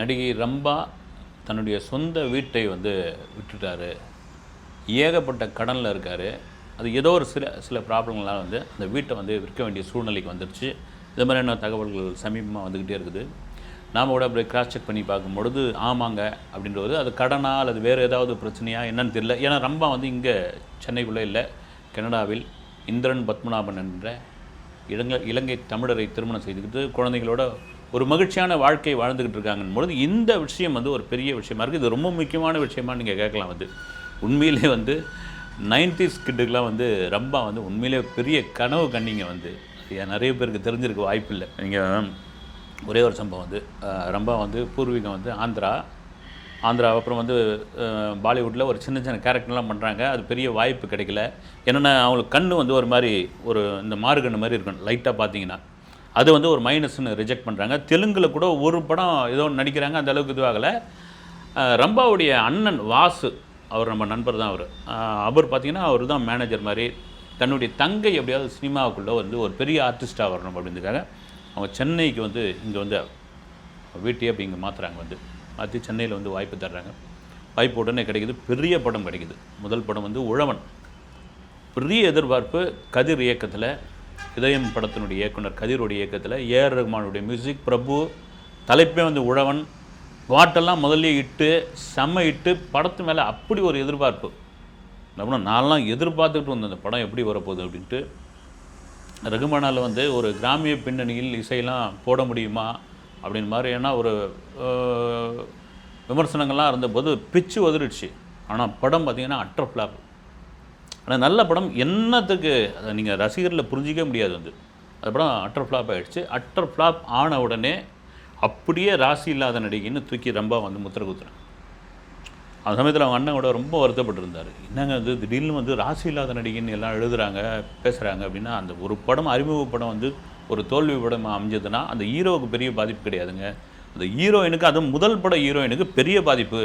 நடிகை ரம்பா தன்னுடைய சொந்த வீட்டை வந்து விட்டுட்டாரு. ஏகப்பட்ட கடனில் இருக்கார். அது ஏதோ ஒரு சில சில ப்ராப்ளங்களால் வந்து அந்த வீட்டை வந்து விற்க வேண்டிய சூழ்நிலைக்கு வந்துருச்சு. இது மாதிரியான தகவல்கள் சமீபமாக வந்துக்கிட்டே இருக்குது. நாம் கூட அப்படியே கிராஸ் செக் பண்ணி பார்க்கும்பொழுது ஆமாங்க அப்படின்றது அது கடனா அல்லது வேறு ஏதாவது பிரச்சனையா என்னன்னு தெரியல. ஏன்னா ரம்பா வந்து இங்கே சென்னைக்குள்ளே இல்லை. கனடாவில் இந்திரன் பத்மநாபன் என்ற இலங்கை இலங்கை தமிழரை திருமணம் செய்துக்கிட்டு குழந்தைகளோட ஒரு மகிழ்ச்சியான வாழ்க்கை வாழ்ந்துக்கிட்டு இருக்காங்கன்னு பொழுது இந்த விஷயம் வந்து ஒரு பெரிய விஷயமா இருக்குது இது ரொம்ப முக்கியமான விஷயமா நீங்கள் கேட்கலாம் வந்து. உண்மையிலே வந்து நைன்டிஸ் கிட்டுக்கெலாம் வந்து ரம்பா வந்து உண்மையிலே பெரிய கனவு கண்ணிங்க வந்து. நிறைய பேருக்கு தெரிஞ்சிருக்க வாய்ப்பில்லை நீங்கள் ஒரே ஒரு சம்பவம் வந்து ரொம்ப ரம்பா வந்து பூர்வீகம் வந்து ஆந்திரா. ஆந்திரா அப்புறம் வந்து பாலிவுட்டில் ஒரு சின்ன சின்ன கேரக்டர்லாம் பண்ணுறாங்க அது பெரிய வாய்ப்பு கிடைக்கல. என்னென்னா அவங்களுக்கு கண் வந்து ஒரு மாதிரி ஒரு இந்த மாறுகண்ணு மாதிரி இருக்கும் லைட்டாக பார்த்தீங்கன்னா. அது வந்து ஒரு மைனஸ்னு ரிஜெக்ட் பண்ணுறாங்க தெலுங்கில் கூட ஒரு படம் ஏதோ ஒன்று நடிக்கிறாங்க அந்த அளவுக்கு இதுவாகலை. ரம்பாவுடைய அண்ணன் வாசு அவர் நம்ம நண்பர் தான் அவர். அவர் பார்த்திங்கன்னா அவர் தான் மேனேஜர் மாதிரி தன்னுடைய தங்கை எப்படியாவது சினிமாவுக்குள்ளே வந்து ஒரு பெரிய ஆர்டிஸ்ட்டாக வரணும் அப்படின்றதுக்காக அவங்க சென்னைக்கு வந்து இங்கே வந்து வீட்டையே அப்படி இங்கே மாற்றுறாங்க வந்து. மாற்றி சென்னையில் வந்து வாய்ப்பு தர்றாங்க. வாய்ப்பு உடனே கிடைக்குது. பெரிய படம் கிடைக்குது. முதல் படம் வந்து உழவன். பெரிய எதிர்பார்ப்பு கதிர் இயக்கத்தில் இதயம் படத்தினுடைய இயக்குனர் கதிருடைய இயக்கத்தில் ஏஆர் ரஹ்மானுடைய மியூசிக் பிரபு தலைப்பே வந்து உழவன். பாட்டெல்லாம் முதல்ல இட்டு செம்ம இட்டு படத்து மேலே அப்படி ஒரு எதிர்பார்ப்பு. அப்படின்னா நான்லாம் எதிர்பார்த்துக்கிட்டு வந்தேன் அந்த படம் எப்படி வரப்போகுது அப்படின்ட்டு. ரகுமானால் வந்து ஒரு கிராமிய பின்னணியில் இசையெல்லாம் போட முடியுமா அப்படின்னு மாதிரி ஏன்னா ஒரு விமர்சனங்கள்லாம் இருந்தபோது பிச்சு உதறிடுச்சு. ஆனால் படம் பார்த்திங்கன்னா அட்டர் ஃப்ளாப் ஆனால் நல்ல படம் என்னத்துக்கு அதை நீங்கள் ரசிகரில் புரிஞ்சிக்க முடியாது வந்து. அந்த படம் அட்டர் ஃப்ளாப் ஆகிடுச்சு அட்டர் ஃப்ளாப் ஆன உடனே அப்படியே ராசி இல்லாத நடிகைன்னு தூக்கி ரொம்ப வந்து முத்திர குத்துறேன் அந்த சமயத்தில் அவங்க அண்ணன் கூட ரொம்ப வருத்தப்பட்டிருந்தார். என்னங்க வந்து திடீர்னு வந்து ராசி இல்லாத நடிகைன்னு எல்லாம் எழுதுறாங்க பேசுகிறாங்க அப்படின்னா அந்த ஒரு படம் அறிமுக படம் வந்து ஒரு தோல்வி படம் அமைஞ்சதுன்னா அந்த ஹீரோவுக்கு பெரிய பாதிப்பு கிடையாதுங்க. அந்த ஹீரோயினுக்கு அதுவும் முதல் பட ஹீரோயினுக்கு பெரிய பாதிப்பு.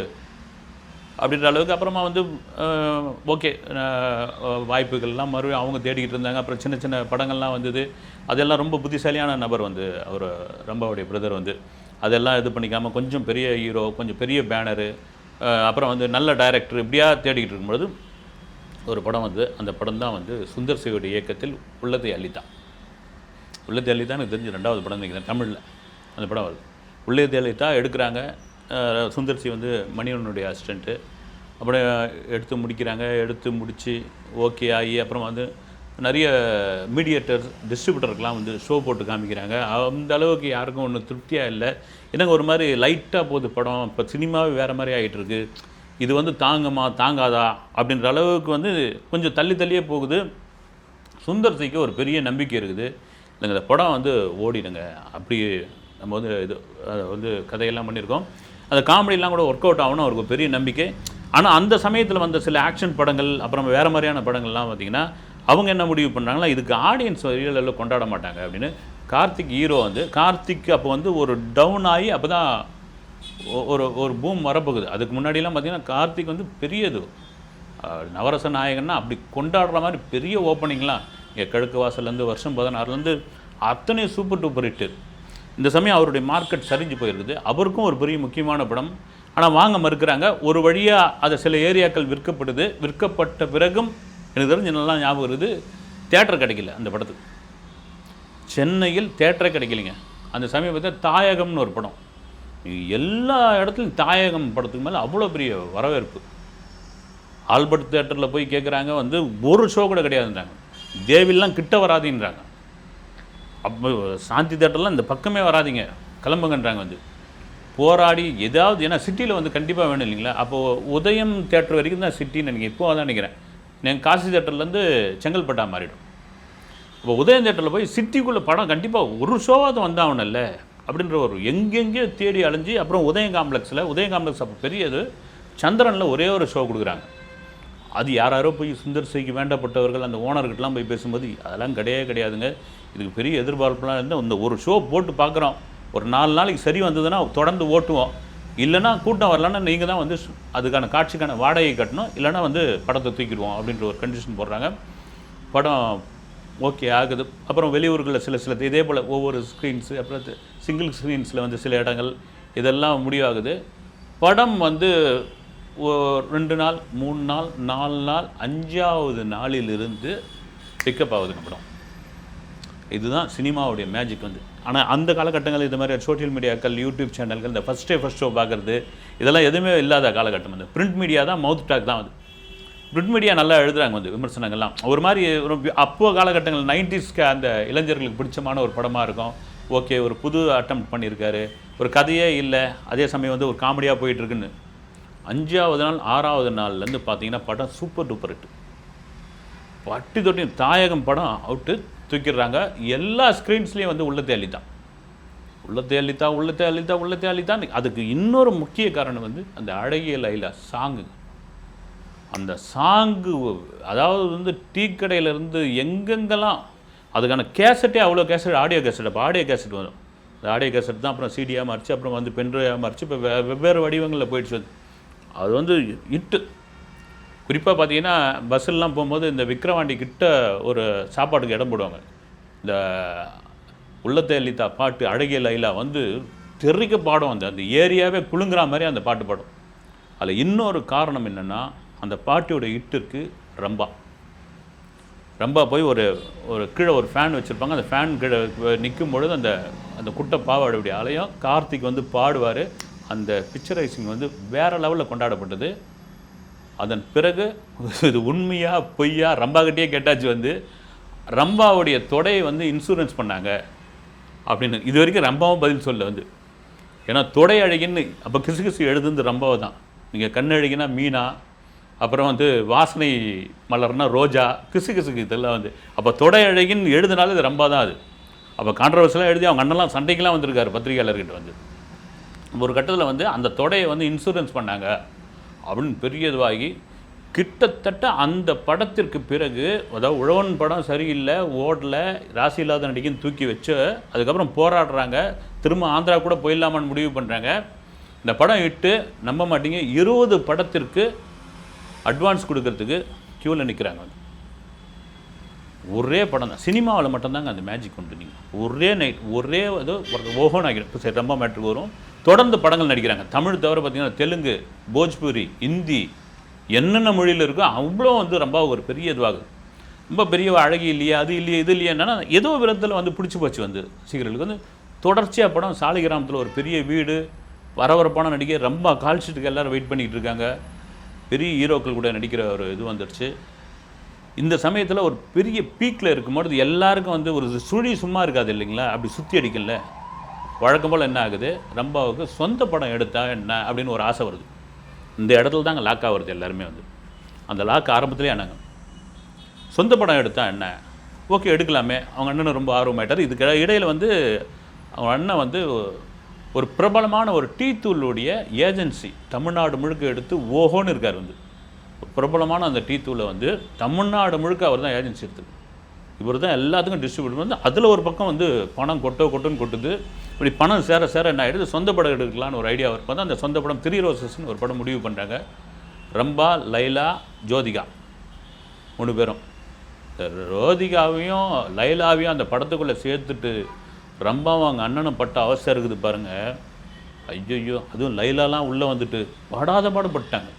அப்படின்ற அளவுக்கு அப்புறமா வந்து ஓகே வாய்ப்புகள்லாம் மறுபடியும் அவங்க தேடிக்கிட்டு இருந்தாங்க. அப்புறம் சின்ன சின்ன படங்கள்லாம் வந்தது. அதெல்லாம் ரொம்ப புத்திசாலியான நபர் வந்து அவர் ரம்பாவுடைய பிரதர் வந்து. அதெல்லாம் இது பண்ணிக்காமல் கொஞ்சம் பெரிய ஹீரோ கொஞ்சம் பெரிய பேனரு அப்புறம் வந்து நல்ல டைரக்டர் இப்படியா தேடிக்கிட்டு இருக்கும்பொழுது ஒரு படம் வந்து அந்த படம் தான் வந்து சுந்தர் சிவடைய இயக்கத்தில் உள்ளத்தை அள்ளித்தான் உள்ளத்தை அள்ளித்தான் எனக்கு தெரிஞ்சு ரெண்டாவது படம் நினைக்கிறேன் தமிழில் அந்த படம் வருது. உள்ளத்தை அள்ளித்தான் எடுக்கிறாங்க. சுந்தர் சி வந்து மணிவனுடைய அசிஸ்டண்ட்டு. அப்படியே எடுத்து முடிக்கிறாங்க எடுத்து முடித்து ஓகே ஆகி அப்புறம் வந்து நிறைய மீடியேட்டர் டிஸ்ட்ரிபியூட்டருக்கெலாம் வந்து ஷோ போட்டு காமிக்கிறாங்க. அந்த அளவுக்கு யாருக்கும் ஒன்றும் திருப்தியாக இல்லை. எனக்கு ஒரு மாதிரி லைட்டாக போகுது படம். இப்போ சினிமாவே வேறு மாதிரி ஆகிட்டுருக்கு இது வந்து தாங்குமா தாங்காதா அப்படின்ற அளவுக்கு வந்து கொஞ்சம் தள்ளி தள்ளியே போகுது. சுந்தர் சிக்கு ஒரு பெரிய நம்பிக்கை இருக்குது. இல்லைங்க இந்த படம் வந்து ஓடிடுங்க. அப்படி நம்ம வந்து இது வந்து கதையெல்லாம் பண்ணியிருக்கோம். அந்த காமெடியெல்லாம் கூட ஒர்க் அவுட் ஆகணும் அவருக்கு பெரிய நம்பிக்கை. ஆனால் அந்த சமயத்தில் வந்த சில ஆக்ஷன் படங்கள் அப்புறம் வேறு மாதிரியான படங்கள்லாம் பார்த்தீங்கன்னா அவங்க என்ன முடிவு பண்ணுறாங்களா இதுக்கு ஆடியன்ஸ் ரியல் கொண்டாட மாட்டாங்க அப்படின்னு. கார்த்திக் ஹீரோ வந்து கார்த்திக் அப்போ வந்து ஒரு டவுன் ஆகி அப்போ தான் ஒரு ஒரு பூம் வரப்போகுது. அதுக்கு முன்னாடிலாம் பார்த்திங்கன்னா கார்த்திக் வந்து பெரியது. நவரச நாயகன்னா அப்படி கொண்டாடுற மாதிரி பெரிய ஓப்பனிங்லாம் இங்கே கிழக்கு வாசல்லேருந்து வருஷம் பதினாறுலேருந்து அத்தனை சூப்பர் டூப்பர் ஹிட்டு இந்த சமயம் அவருடைய மார்க்கெட் சரிஞ்சு போயிருக்குது. அவருக்கும் ஒரு பெரிய முக்கியமான படம் ஆனால் வாங்க மறுக்கிறாங்க. ஒரு வழியாக அதை சில ஏரியாக்கள் விற்கப்படுது. விற்கப்பட்ட பிறகும் எனக்கு தெரிஞ்சு நல்லா ஞாபகம் வருது தேட்டர் கிடைக்கல அந்த படத்துக்கு. சென்னையில் தேட்டரே கிடைக்கலைங்க. அந்த சமீபத்தில் தாயகம்னு ஒரு படம். எல்லா இடத்துலையும் தாயகம் படத்துக்கு மேலே அவ்வளோ பெரிய வரவேற்பு. ஆல்பர்ட் தேட்டரில் போய் கேட்குறாங்க வந்து ஒரு ஷோ கூட கிடையாதுன்றாங்க. தேவிலாம் கிட்ட வராதுன்றாங்க. அப்போ சாந்தி தேட்டர்லாம் இந்த பக்கமே வராதீங்க. கிளம்புங்கன்றாங்க வந்து. போராடி ஏதாவது ஏன்னா சிட்டியில் வந்து கண்டிப்பாக வேணும் இல்லைங்களா? அப்போது உதயம் தேட்டர் வரைக்கும் தான் சிட்டின்னு நினைக்கிறேன். இப்போ அதான் நினைக்கிறேன். நீங்கள் காசி தேட்டர்லேருந்து செங்கல்பட்டா மாறிடும். இப்போ உதயம் தேட்டரில் போய் சிட்டிக்குள்ளே படம் கண்டிப்பாக ஒரு ஷோவாவது வந்தாகணும்ல அப்படின்ற ஒரு எங்கெங்கேயோ தேடி அலைஞ்சு அப்புறம் உதயம் காம்ப்ளெக்ஸில் உதயம் காம்ப்ளெக்ஸ் அப்போ பெரியது சந்திரனில் ஒரே ஒரு ஷோ கொடுக்குறாங்க. அது யாராரோ போய் சுந்தர் சிக்கு வேண்டப்பட்டவர்கள் அந்த ஓனர்கிட்டலாம் போய் பேசும்போது அதெல்லாம் கிடையவே கிடையாதுங்க. இதுக்கு பெரிய எதிர்பார்ப்புலாம் இருந்தால் இந்த ஒரு ஷோ போட்டு பார்க்குறோம். ஒரு நாலு நாளைக்கு சரி வந்ததுன்னா தொடர்ந்து ஓட்டுவோம். இல்லைன்னா கூட்டம் வரலன்னா நீங்கள் தான் வந்து அதுக்கான காட்சிக்கான வாடகை கட்டணும். இல்லைன்னா வந்து படத்தை தூக்கிடுவோம் அப்படின்ற ஒரு கண்டிஷன் போடுறாங்க. படம் ஓகே ஆகுது. அப்புறம் வெளியூர்களில் சில சில இதே போல் ஒவ்வொரு ஸ்க்ரீன்ஸு அப்புறம் சிங்கிள் ஸ்க்ரீன்ஸில் வந்து சில இடங்கள் இதெல்லாம் முடிவாகுது. படம் வந்து ரெண்டு நாள் மூணு நாள் நாலு நாள் அஞ்சாவது நாளிலிருந்து பிக்கப் ஆகுதுங்க படம். இதுதான் சினிமாவுடைய மேஜிக் வந்து. ஆனால் அந்த காலகட்டங்கள் இந்த மாதிரி சோஷியல் மீடியாக்கள் யூடியூப் சேனல்கள் இந்த ஃபஸ்ட் டே ஃபஸ்ட் ஷோ பார்க்குறது இதெல்லாம் எதுவுமே இல்லாத காலகட்டம் வந்து பிரிண்ட் மீடியா தான் மவுத் டாக் தான் வந்து பிரிண்ட் மீடியா நல்லா எழுதுகிறாங்க வந்து விமர்சனங்கள்லாம். ஒரு மாதிரி ஒரு அப்போ காலகட்டங்கள் நைன்டிஸ்க்கு அந்த இளைஞர்களுக்கு பிடிச்சமான ஒரு படமாக இருக்கும். ஓகே ஒரு புது அட்டம் பண்ணியிருக்காரு. ஒரு கதையே இல்லை. அதே சமயம் வந்து ஒரு காமெடியாக போயிட்டுருக்குன்னு. அஞ்சாவது நாள் ஆறாவது நாள்லேருந்து பார்த்தீங்கன்னா படம் சூப்பர் டூப்பர் ஹிட் பட்டி தொட்டி தாயகம் படம் அவுட்டு தூக்கிடுறாங்க. எல்லா ஸ்க்ரீன்ஸ்லேயும் வந்து உள்ளத்தை அழித்தான் உள்ளத்தை அழித்தா உள்ளத்தை அழித்தா உள்ளத்தை அழித்தான் அதுக்கு இன்னொரு முக்கிய காரணம் வந்து அந்த அழகிய லைலா சாங்கு. அந்த சாங்கு அதாவது வந்து டீ கடையிலேருந்து எங்கெங்கெல்லாம் அதுக்கான கேசட்டே அவ்வளோ கேசட் ஆடியோ கேசட். அப்போ ஆடியோ கேசட் வரும். அந்த ஆடியோ கேசட் தான் அப்புறம் சீடியாக மாறிச்சு அப்புறம் வந்து பென்ட்ரைவாக மாறிச்சு. இப்போ வெவ்வேறு வடிவங்களில் போயிடுச்சு அது வந்து இட்டு. குறிப்பாக பார்த்தீங்கன்னா பஸ்ஸெல்லாம் போகும்போது இந்த விக்ரவாண்டி கிட்ட ஒரு சாப்பாட்டுக்கு இடம் போடுவாங்க. இந்த உள்ளத்தை அள்ளித்தா பாட்டு அழகிய லைலா வந்து தெறிக்க பாடும் அந்த அந்த ஏரியாவே குலுங்குற மாதிரி அந்த பாட்டு பாடும். அதில் இன்னொரு காரணம் என்னென்னா அந்த பாட்டியோட இட்டிற்கு ரம்பா. ரம்பா போய் ஒரு ஒரு கீழே ஒரு ஃபேன் வச்சுருப்பாங்க. அந்த ஃபேன் கீழே நிற்கும் பொழுது அந்த அந்த குட்டை பாவாடுடைய அலையும் கார்த்திக் வந்து பாடுவார். அந்த பிக்சரைசிங் வந்து வேறு லெவலில் கொண்டாடப்பட்டது. அதன் பிறகு இது உண்மையா பொய்யா ரம்பாக்கிட்டே கேட்டாச்சு வந்து ரம்பாவுடைய தொடையை வந்து இன்சூரன்ஸ் பண்ணாங்க. அப்படின்னு இது வரைக்கும் ரம்பாவும் பதில் சொல்ல வந்து. ஏன்னா தொடை அழகின்னு அப்போ கிசு கிசு எழுதுந்து ரம்பாவை தான். நீங்கள் கண்ணழகினா மீனா அப்புறம் வந்து வாசனை மலர்னா ரோஜா கிசு கிசுக்கு இதெல்லாம் வந்து. அப்போ தொடை அழகின்னு எழுதுனாலும் இது ரம்பா தான் அது. அப்போ கான்ட்ரவர்சிலாம் எழுதி அவங்க அண்ணெல்லாம் சண்டைக்கெலாம் வந்திருக்காரு பத்திரிகையாளர்கிட்ட வந்து. ஒரு கட்டத்தில் வந்து அந்த தொடையை வந்து இன்சூரன்ஸ் பண்ணாங்க. அப்படின்னு பெரியதுவாகி கிட்டத்தட்ட அந்த படத்திற்கு பிறகு அதாவது உழவன் படம் சரியில்லை ஓடல ராசி இல்லாத நடிகைன்னு தூக்கி வச்சு அதுக்கப்புறம் போராடுறாங்க. திரும்ப ஆந்திரா கூட போயிடலாமான்னு முடிவு பண்ணுறாங்க இந்த படம் இட்டு நம்ப மாட்டீங்க இருபது படத்திற்கு அட்வான்ஸ் கொடுக்கறதுக்கு க்யூவில் நிற்கிறாங்க ஒரே படம் தான். சினிமாவில் மட்டும்தாங்க அந்த மேஜிக் உண்டு நீங்கள் ஒரே நைட் ஒரே இது ஓஹோன் ஆகிடும். இப்போ சரி ரொம்ப மேட்ருக்கு வரும். தொடர்ந்து படங்கள் நடிக்கிறாங்க. தமிழ் தவிர பார்த்தீங்கன்னா தெலுங்கு போஜ்பூரி ஹிந்தி என்னென்ன மொழியில் இருக்கோ அவ்வளோ வந்து ரொம்ப ஒரு பெரிய இதுவாகுது ரொம்ப பெரிய அழகி இல்லையா அது இல்லையா இது இல்லையா என்னன்னா ஏதோ விதத்தில் வந்து பிடிச்சி போச்சு வந்து சீக்கிரலுக்கு வந்து தொடர்ச்சியாக படம் சாலிகிராமத்தில் ஒரு பெரிய வீடு வரவரப்பான நடிகை ரொம்ப கால்ஷீட்டுக்கு எல்லோரும் வெயிட் பண்ணிக்கிட்டு இருக்காங்க. பெரிய ஹீரோக்கள் கூட நடிக்கிற ஒரு இது வந்துடுச்சு இந்த சமயத்தில் ஒரு பெரிய பீக்கில் இருக்கும்போது எல்லாருக்கும் வந்து ஒரு சுழி சும்மா இருக்காது இல்லைங்களா? அப்படி சுற்றி அடிக்கல வழக்கம் போல் என்ன ஆகுது? ரம்பாவுக்கு சொந்த படம் எடுத்தா என்ன அப்படின்னு ஒரு ஆசை வருது. இந்த இடத்துல தாங்க லாக் ஆகுறது எல்லாருமே வந்து. அந்த லாக் ஆரம்பத்திலே ஆனாங்க சொந்த படம் எடுத்தா என்ன? ஓகே எடுக்கலாமே. அவங்க அண்ணன் ரொம்ப ஆர்வமாயிட்டார். இதுக்கு இடையில் வந்து அவங்க அண்ணன் வந்து ஒரு பிரபலமான ஒரு டீ தூளுடைய ஏஜென்சி தமிழ்நாடு முழுக்க எடுத்து ஓஹோன்னு இருக்கார் வந்து. பிரபலமான அந்த டீ தூளை வந்து தமிழ்நாடு முழுக்க அவர் தான் ஏஜென்சி எடுத்து இவர் தான் எல்லாத்துக்கும் டிஸ்ட்ரிபியூட் வந்து அதில் ஒரு பக்கம் வந்து பணம் கொட்டோ கொட்டுன்னு கொட்டுது. இப்படி பணம் சேர சேர என்ன ஆகிடுது சொந்த படம் எடுக்கலான்னு ஒரு ஐடியா இருக்கும் அந்த சொந்த படம் த்ரீ ரோசஸ்னு ஒரு படம் முடிவு பண்ணுறாங்க ரம்பா லைலா ஜோதிகா மூணு பேரும். ரோதிகாவையும் லைலாவையும் அந்த படத்துக்குள்ளே சேர்த்துட்டு ரம்பாவும் அவங்க அண்ணனும் பட்ட அவஸ்தை இருக்குது பாருங்கள் ஐயோ அதுவும் லைலாலாம் உள்ளே வந்துட்டு படாத பாடுபட்டாங்க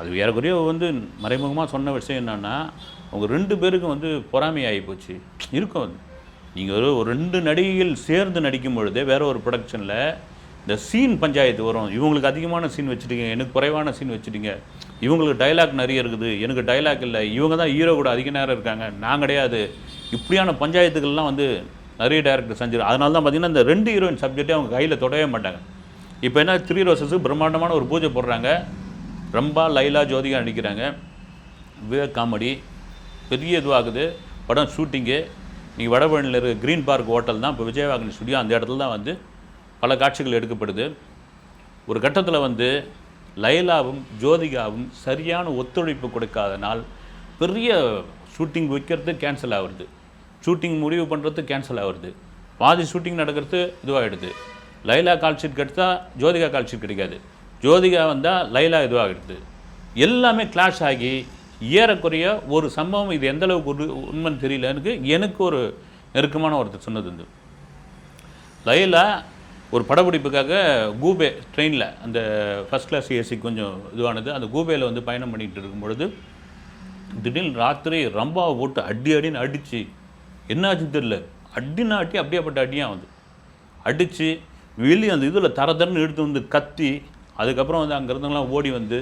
அது ஏறக்குறைய வந்து மறைமுகமாக சொன்ன விஷயம் என்னென்னா அவங்க ரெண்டு பேருக்கும் வந்து பொறாமை ஆகி போச்சு. இருக்கும் அது. நீங்கள் ஒரு ஒரு ரெண்டு நடிகைகள் சேர்ந்து நடிக்கும் பொழுதே வேற ஒரு ப்ரொடக்ஷனில் இந்த சீன் பஞ்சாயத்து வரும். இவங்களுக்கு அதிகமான சீன் வச்சுட்டீங்க எனக்கு குறைவான சீன் வச்சுட்டீங்க. இவங்களுக்கு டைலாக் நிறைய இருக்குது. எனக்கு டைலாக் இல்லை. இவங்க தான் ஹீரோ கூட அதிக நேரம் இருக்காங்க. நான் கிடையாது. இப்படியான பஞ்சாயத்துக்கள்லாம் வந்து நிறைய டேரக்டர் செஞ்சிரு அதனால தான் பார்த்தீங்கன்னா இந்த ரெண்டு ஹீரோயின் சப்ஜெக்டே அவங்க கையில் தொடவே மாட்டாங்க. இப்போ என்ன த்ரீ ரோசஸுக்கு பிரம்மாண்டமான ஒரு பூஜை போடுறாங்க. ரம்பா லைலா ஜோதிகா நடிக்கிறாங்க. விவேக் காமெடி. பெரிய இதுவாகுது. படம் ஷூட்டிங்கு நீங்கள் வடபழனியில் இருக்க க்ரீன் பார்க் ஹோட்டல் தான் இப்போ விஜயவாகினி ஸ்டுடியோ அந்த இடத்துல தான் வந்து பல காட்சிகள் எடுக்கப்படுது. ஒரு கட்டத்தில் வந்து லைலாவும் ஜோதிகாவும் சரியான ஒத்துழைப்பு கொடுக்காதனால் பெரிய ஷூட்டிங் வைக்கிறது கேன்சல் ஆகுறது. ஷூட்டிங் முடிவு பண்ணுறது கேன்சல் ஆகுறது. பாதி ஷூட்டிங் நடக்கிறது இதுவாகிடுது லைலா கால் ஷீட் கிடைத்தா ஜோதிகா கால் ஷீட் கிடைக்காது. ஜோதிகா வந்தால் லைலா இதுவாகிடுது எல்லாமே கிளாஷ் ஆகி ஏறக்குறைய ஒரு சம்பவம் இது எந்த அளவுக்கு உண்மைன்னு தெரியல. எனக்கு எனக்கு ஒரு நெருக்கமான ஒருத்தர் சொன்னது வந்து. லைலா ஒரு படப்பிடிப்புக்காக கூபே ட்ரெயினில் அந்த ஃபஸ்ட் கிளாஸ் ஏசி கொஞ்சம் இதுவானது அந்த கூபேயில் வந்து பயணம் பண்ணிகிட்டு இருக்கும் பொழுது திடீர்னு ராத்திரி ரம்பாவை போட்டு அடி அடின்னு அடித்து என்னாச்சுன்னு தெரில அடினா அட்டி அப்படியேப்பட்ட அடியாக வந்து அடித்து வெளியே அந்த இதில் தர தரன்னு எடுத்து வந்து கத்தி அதுக்கப்புறம் வந்து அங்கே இருந்தவங்களாம் ஓடி வந்து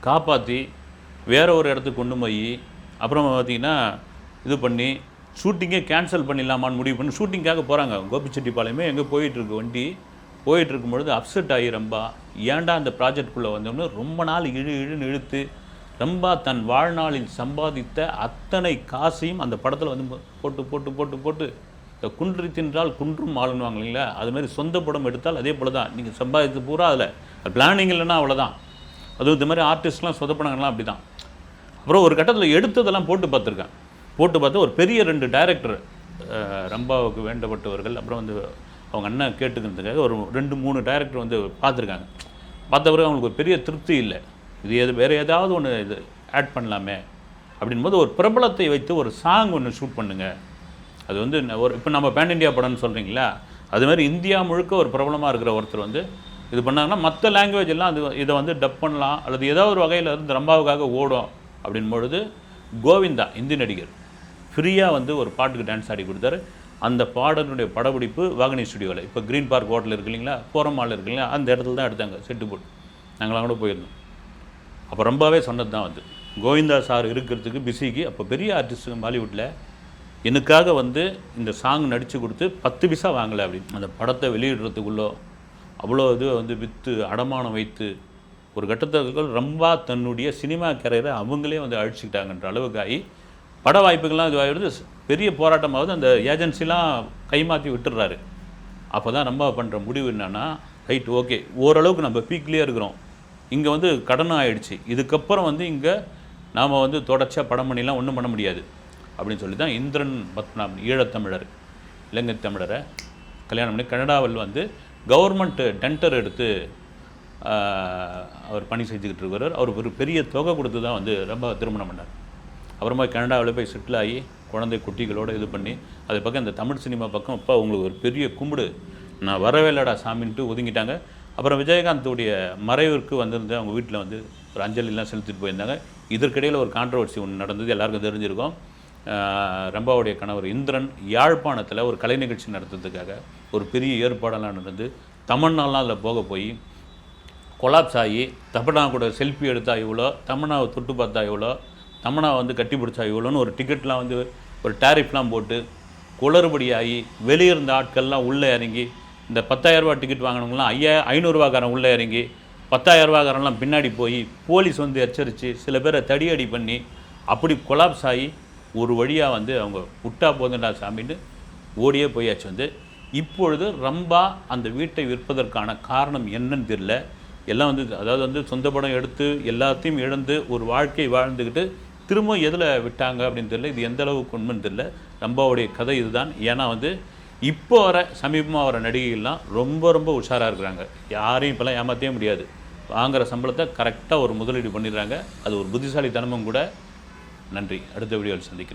காப்பாற்றி வேறு ஒரு இடத்துக்கு கொண்டு போய் அப்புறம் பார்த்தீங்கன்னா இது பண்ணி ஷூட்டிங்கே கேன்சல் பண்ணிடலாமான்னு முடிவு பண்ணி ஷூட்டிங்காக போகிறாங்க கோபிச்செட்டிப்பாளையமே எங்கே போயிட்டுருக்கு வண்டி. போயிட்டுருக்கும் பொழுது அப்செட் ஆகி ரொம்ப ஏன்டா அந்த ப்ராஜெக்ட்குள்ளே வந்தோம்னு ரொம்ப நாள் இழு இழுன்னு இழுத்து ரொம்ப தன் வாழ்நாளில் சம்பாதித்த அத்தனை காசையும் அந்த படத்தில் வந்து போட்டு போட்டு போட்டு போட்டு இந்த குன்றி தின்றால் குன்றும் ஆளுன்னுவாங்க இல்லைங்களா? அது மாதிரி சொந்த படம் எடுத்தால் அதே போல் தான். நீங்கள் சம்பாதித்து பூரா அதில். பிளானிங் இல்லைன்னா அவ்வளோதான் அதுவும் இந்த மாதிரி ஆர்டிஸ்ட்லாம் சொதப்படங்கள்லாம் அப்படி தான் அப்புறம் ஒரு கட்டத்தில் எடுத்ததெல்லாம் போட்டு பார்த்துருக்கேன். போட்டு பார்த்து ஒரு பெரிய ரெண்டு டைரக்டர் ரம்பாவுக்கு வேண்டப்பட்டவர்கள் அப்புறம் வந்து அவங்க அண்ணன் கேட்டுக்கிறதுக்காக ஒரு ரெண்டு மூணு டைரக்டர் வந்து பார்த்துருக்காங்க. பார்த்த பிறகு அவங்களுக்கு ஒரு பெரிய திருப்தி இல்லை. இது எது வேறு ஏதாவது ஒன்று இது ஆட் பண்ணலாமே அப்படின்போது ஒரு பிரபலத்தை வைத்து ஒரு சாங் ஒன்று ஷூட் பண்ணுங்கள் அது வந்து ஒரு இப்போ நம்ம பேன் இண்டியா படம்னு சொல்கிறீங்களா அது மாதிரி இந்தியா முழுக்க ஒரு பிரபலமாக இருக்கிற ஒருத்தர் வந்து இது பண்ணாங்கன்னா மற்ற லாங்குவேஜ் எல்லாம் அது இதை வந்து டப் பண்ணலாம். அல்லது ஏதோ ஒரு வகையில் இருந்து ரம்பாவுக்காக ஓடும். அப்படின் பொழுது கோவிந்தா இந்தி நடிகர் ஃப்ரீயாக வந்து ஒரு பாட்டுக்கு டான்ஸ் ஆடி கொடுத்தாரு. அந்த பாடலுடைய படப்பிடிப்பு வாகனி ஸ்டுடியோவில் இப்போ க்ரீன் பார்க் ஹோட்டல் இருக்கு இல்லைங்களா? போரம் மால் இருக்கு இல்லைங்களா? அந்த இடத்துல தான் எடுத்தாங்க செட்டு போட்டு நாங்களாம் கூட போயிருந்தோம். அப்போ ரொம்பவே சொன்னது தான் வந்து. கோவிந்தா சார் இருக்கிறதுக்கு பிஸிக்கு அப்போ பெரிய ஆர்டிஸ்ட்டுங்க பாலிவுட்டில் எனக்காக வந்து இந்த சாங் நடித்து கொடுத்து பத்து பைசா வாங்கலை அப்படின்னு. அந்த படத்தை வெளியிடுறதுக்குள்ளோ அவ்வளோ இது வந்து விற்று அடமானம் வைத்து ஒரு கட்டத்தில் ரொம்ப தன்னுடைய சினிமா கரையரை அவங்களே வந்து அழிச்சிக்கிட்டாங்கன்ற அளவுக்கு ஆகி பட வாய்ப்புகள்லாம் இதுவாகிடுது பெரிய போராட்டமாவது அந்த ஏஜென்சிலாம் கைமாற்றி விட்டுடுறாரு. அப்போ தான் நம்ம பண்ணுற முடிவு என்னென்னா ரைட் ஓகே ஓரளவுக்கு நம்ம பீக்லேயே இருக்கிறோம். இங்கே வந்து கடன் ஆகிடுச்சு இதுக்கப்புறம் வந்து இங்கே நாம் வந்து தொடர்ச்சியாக படம் பண்ணிலாம் ஒன்றும் பண்ண முடியாது. அப்படின்னு சொல்லி தான் இந்திரன் பத்மநாம் ஈழத்தமிழர் இலங்கை தமிழரை கல்யாணம் பண்ணி கனடாவில் வந்து கவர்மெண்ட்டு டெண்டர் எடுத்து அவர் பணி செஞ்சுக்கிட்டு இருக்கிறார் அவர் ஒரு பெரிய தொகை கொடுத்து தான் வந்து ரொம்ப திருமணம் பண்ணார். அப்புறமா கனடாவில் போய் செட்டில் ஆகி குழந்தை குட்டிகளோடு இது பண்ணி அது பக்கம் இந்த தமிழ் சினிமா பக்கம் இப்போ அவங்களுக்கு ஒரு பெரிய கும்பிடு. நான் வரவேலடா சாமின்ட்டு ஒதுங்கிட்டாங்க. அப்புறம் விஜயகாந்தோடைய மறைவிற்கு வந்திருந்து அவங்க வீட்டில் வந்து ஒரு அஞ்சலிலாம் செலுத்திட்டு போயிருந்தாங்க. இதற்கிடையில் ஒரு கான்ட்ரவர்சி ஒன்று நடந்தது எல்லாருக்கும் தெரிஞ்சிருக்கும். ரம்பாவுடைய கணவர் இந்திரன் யாழ்ப்பாணத்தில் ஒரு கலை நிகழ்ச்சி நடத்துறதுக்காக ஒரு பெரிய ஏற்பாடெல்லாம் நடந்து தமன்னாலாம் அதில் போக போய் கொலாப்ஸ் ஆகி தபனா கூட செல்ஃபி எடுத்தா இவ்வளோ தமன்னாவை தொட்டு பார்த்தா இவ்வளோ தமன்னா வந்து கட்டி பிடிச்சா இவ்வளோன்னு ஒரு டிக்கெட்லாம் வந்து ஒரு டேரிஃப்லாம் போட்டு குளறுபடியாகி வெளியே இருந்த ஆட்கள்லாம் உள்ளே இறங்கி இந்த பத்தாயிரரூபா டிக்கெட் வாங்கினவங்களாம் ஐயா ஐநூறுரூவாக்காரன் உள்ளே இறங்கி பத்தாயிரரூபாக்காரன்லாம் பின்னாடி போய் போலீஸ் வந்து எச்சரித்து சில பேரை தடியடி பண்ணி அப்படி கொலாப்ஸ் ஆகி ஒரு வழியாக வந்து அவங்க விட்டா போதுண்டா சாமின்னு ஓடியே போயாச்சு வந்து. இப்பொழுது ரம்பா அந்த வீட்டை விற்பதற்கான காரணம் என்னன்னு தெரியல. எல்லாம் வந்து அதாவது வந்து சொந்த படம் எடுத்து எல்லாத்தையும் இழந்து ஒரு வாழ்க்கை வாழ்ந்துக்கிட்டு திரும்ப எதில் விட்டாங்க அப்படின்னு தெரியல. இது எந்த அளவுக்கு உண்மைன்னு தெரியல. ரம்பாவுடைய கதை இதுதான். ஏன்னா வந்து இப்போ வர சமீபமாக வர நடிகைகள்லாம் ரொம்ப ரொம்ப உஷாராக இருக்கிறாங்க. யாரையும் இப்போல்லாம் ஏமாற்றவே முடியாது. வாங்குகிற சம்பளத்தை கரெக்டாக ஒரு முதலீடு பண்ணிடுறாங்க. அது ஒரு புத்திசாலித்தனமும் கூட. நன்றி. அடுத்த வீடியோவில் சந்திக்கிறேன்.